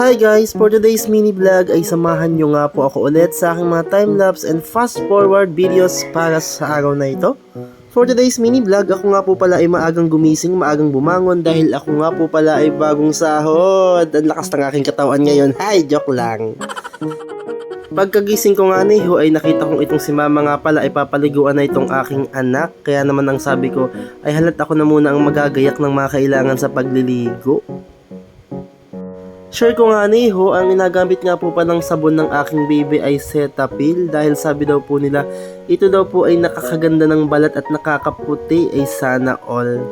Hi guys! For today's mini vlog ay samahan nyo nga po ako ulit sa aking mga time-lapse and fast-forward videos para sa araw na ito. For today's mini vlog, ako nga po pala ay maagang gumising, maagang bumangon dahil ako nga po pala ay bagong sahod. Ang lakas ng aking katawan ngayon. Hi! Joke lang! Pagkagising ko nga ni Ho ay nakita kong itong si mama nga pala ay papaliguan na itong aking anak. Kaya naman ang sabi ko ay halat ako na muna ang magagayak ng mga kailangan sa pagliligo. Share ko nga ni Ho, ang inagamit nga po pa ng sabon ng aking baby ay Cetaphil dahil sabi daw po nila, ito daw po ay nakakaganda ng balat at nakakaputi ay sana all.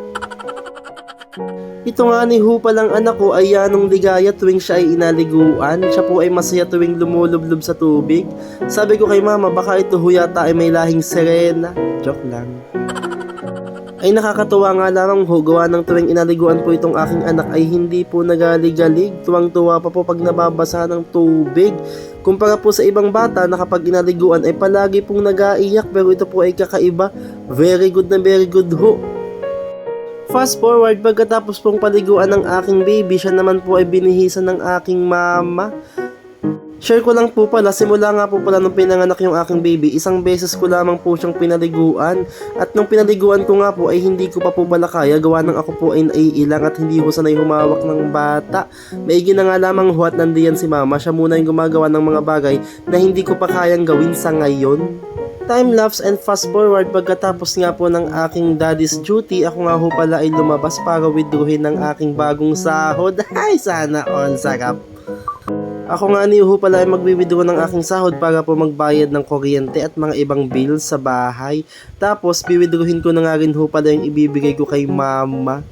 Ito nga ni Ho palang anak ko ay yanong ligaya tuwing siya ay inaliguan. Siya po ay masaya tuwing lumulublob sa tubig. Sabi ko kay mama, baka ito ho yata ay may lahing serena. Joke lang. Ay nakakatuwa nga lamang ho, gawa ng tuwing inaliguan po itong aking anak ay hindi po nagaligalig. Tuwang-tuwa pa po pag nababasa ng tubig. Kumpara po sa ibang bata na kapag inaliguan ay palagi pong nagaiyak pero ito po ay kakaiba. Very good na very good ho. Fast forward, pagkatapos pong paliguan ng aking baby, siya naman po ay binihisan ng aking mama. Share ko lang po pala, simula nga po pala nung pinanganak yung aking baby, isang beses ko lamang po siyang pinaliguan. At nung pinaliguan ko nga po ay hindi ko pa po pala kaya, gawa ng ako po ay naiilang at hindi ko sanay humawak ng bata. Maigi na nga lamang huwat nandiyan si mama, siya muna yung gumagawa ng mga bagay na hindi ko pa kayang gawin sa ngayon. Time lapse and fast forward pagkatapos nga po ng aking daddy's duty, ako nga ho pala ay lumabas para withdrawin ng aking bagong sahod. Ay, sana all sarap. Ako nga ni Uho pala ay magbibido ng aking sahod para po magbayad ng kuryente at mga ibang bills sa bahay. Tapos biwidruhin ko na nga rin ho pala yung ibibigay ko kay mama.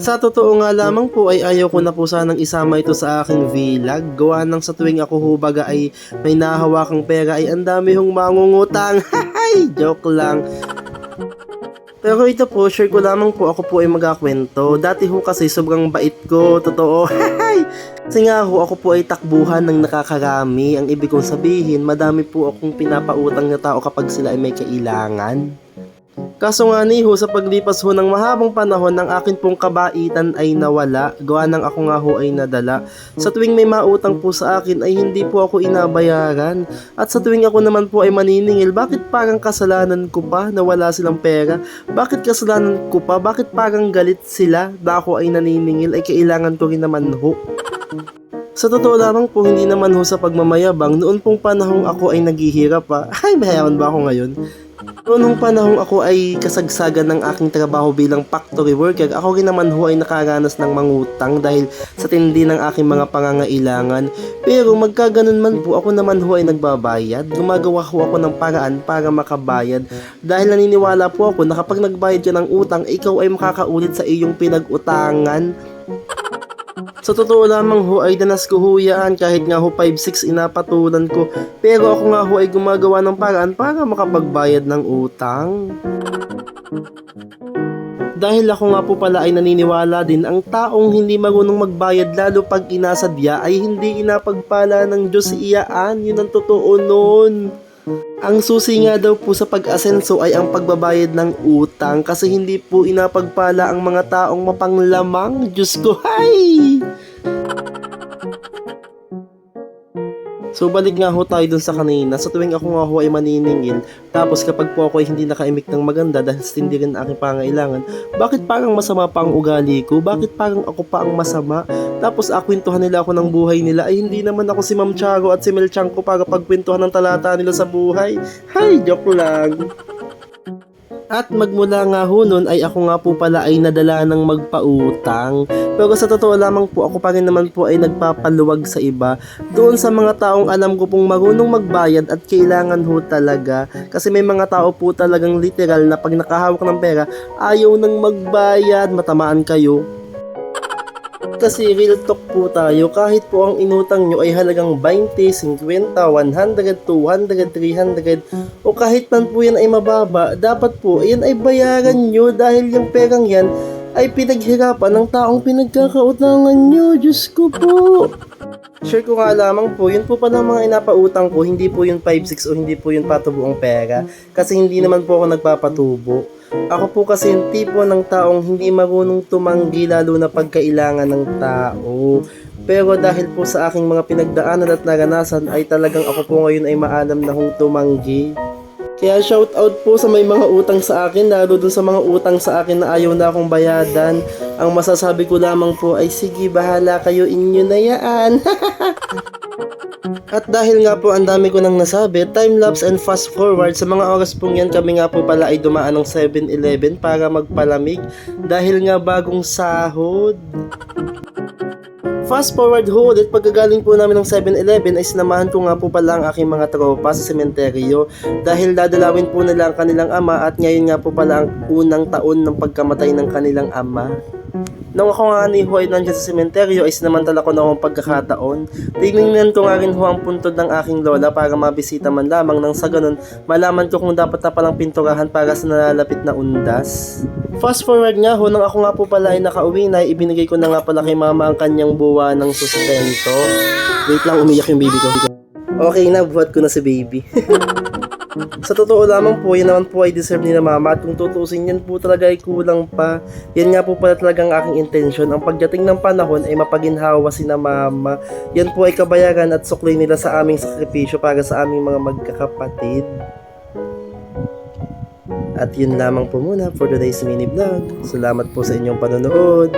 Sa totoo nga lamang po ay ayaw ko na po sanang isama ito sa aking vlog. Gawa ng sa tuwing ako ho baga ay may nahawakang pera ay ang dami hong mangungutang. Hay! Joke lang. Pero ito po, share ko lamang po ako po ay magakwento. Dati ho kasi sobrang bait ko, totoo. Kasi nga ho, ako po ay takbuhan ng nakakarami. Ang ibig kong sabihin, madami po akong pinapautang na tao kapag sila ay may kailangan. Kaso nga ni ho, sa paglipas ho ng mahabang panahon, ng akin pong kabaitan ay nawala. Gawa ng ako nga ho ay nadala. Sa tuwing may mautang po sa akin ay hindi po ako inabayaran. At sa tuwing ako naman po ay maniningil, bakit parang kasalanan ko pa na wala silang pera? Bakit kasalanan ko pa? Bakit parang galit sila na ako ay naniningil ay kailangan ko rin naman ho? Sa totoo lamang po, hindi naman ho sa pagmamayabang, noon pong panahong ako ay naghihirap pa. Ay, mayaman ba ako ngayon? Noon nung panahong ako ay kasagsagan ng aking trabaho bilang factory worker, ako rin naman ho ay nakaranas ng mangutang dahil sa tindi ng aking mga pangangailangan. Pero magkaganon man po, ako naman ho ay nagbabayad. Gumagawa ho ako ng paraan para makabayad dahil naniniwala po ako na kapag nagbayad ka ng utang, ikaw ay makakaulit sa iyong pinag-utangan. Sa totoo lamang ho ay danas ko ho yan kahit nga ho 5-6 inapatulan ko pero ako nga ho ay gumagawa ng paraan para makapagbayad ng utang. Dahil ako nga po pala ay naniniwala din ang taong hindi marunong magbayad lalo pag inasadya ay hindi inapagpala ng Diyos iyaan. Yun ang totoo nun. Ang susi nga daw po sa pag-asenso ay ang pagbabayad ng utang kasi hindi po inapagpala ang mga taong mapanglamang. Diyos ko, hay! So balik nga ho tayo dun sa kanina. Sa tuwing ako nga ho ay maniningil, tapos kapag po ako ay hindi nakaimik ng maganda dahil hindi rin aking pangailangan, bakit parang masama pa ang ugali ko? Bakit parang ako pa ang masama? Tapos akwentuhan nila ako ng buhay nila ay hindi naman ako si Ma'am Charo at si Mel Chanko para pagkwentuhan ng talata nila sa buhay. Hay, joke lang. At magmula nga ho nun ay ako nga po pala ay nadala ng magpautang. Pero sa totoo lamang po ako pa rin naman po ay nagpapaluwag sa iba. Doon sa mga taong alam ko pong marunong magbayad at kailangan ho talaga. Kasi may mga tao po talagang literal na pag nakahawak ng pera, ayaw nang magbayad, matamaan kayo. Kasi real talk po tayo, kahit po ang inutang nyo ay halagang 20, 50, 100, 200, 300, o kahit man po yan ay mababa, dapat po yan ay bayaran nyo dahil yung perang yan ay pinaghirapan ng taong pinagkakautangan nyo. Diyos ko po. Share ko nga lamang po, yun po pala mga inapautang ko, hindi po yung 5-6 o hindi po yung patubuong pera. Kasi hindi naman po ako nagpapatubo. Ako po kasi yung tipo ng taong hindi marunong tumanggi lalo na pagkailangan ng tao. Pero dahil po sa aking mga pinagdaanan at naranasan ay talagang ako po ngayon ay maalam na kung tumanggi. Kaya shout out po sa may mga utang sa akin, lalo dun sa mga utang sa akin na ayaw na akong bayadan. Ang masasabi ko lamang po ay sige bahala kayo inyo na yan. At dahil nga po ang dami ko nang nasabi, time-lapse and fast forward, sa mga oras pong yan kami nga po pala ay dumaan ng 7-Eleven para magpalamig dahil nga bagong sahod. Fast forward ho ulit, pagkagaling po namin ng 7-Eleven ay sinamahan ko nga po pala ang aking mga tropa sa sementeryo dahil dadalawin po nila ang kanilang ama at ngayon nga po pala ang unang taon ng pagkamatay ng kanilang ama. Nung ako nga ni Huay nandiyan sa sementeryo ay sinamantala ko na akong pagkakataon. Tinignan ko nga rin ho ang puntod ng aking lola para mabisita man lamang nang sa ganun malaman ko kung dapat na palang pinturahan para sa nalalapit na undas. Fast forward nga ho, nang ako nga po pala ay nakauwi na, ibinigay ko na nga pala kay mama ang kanyang buwa ng sustento. Wait lang, umiyak yung baby ko. Okay na, buhat ko na si baby. Sa totoo lamang po, yan naman po ay deserve ni na mama at kung tutusin yan po talaga ay kulang pa. Yan nga po pala talagang aking intensyon. Ang pagdating ng panahon ay mapaginhawa si na mama. Yan po ay kabayaran at suklay nila sa aming sakripisyo para sa aming mga magkakapatid. At yun lamang po muna for today's mini vlog. Salamat po sa inyong panonood.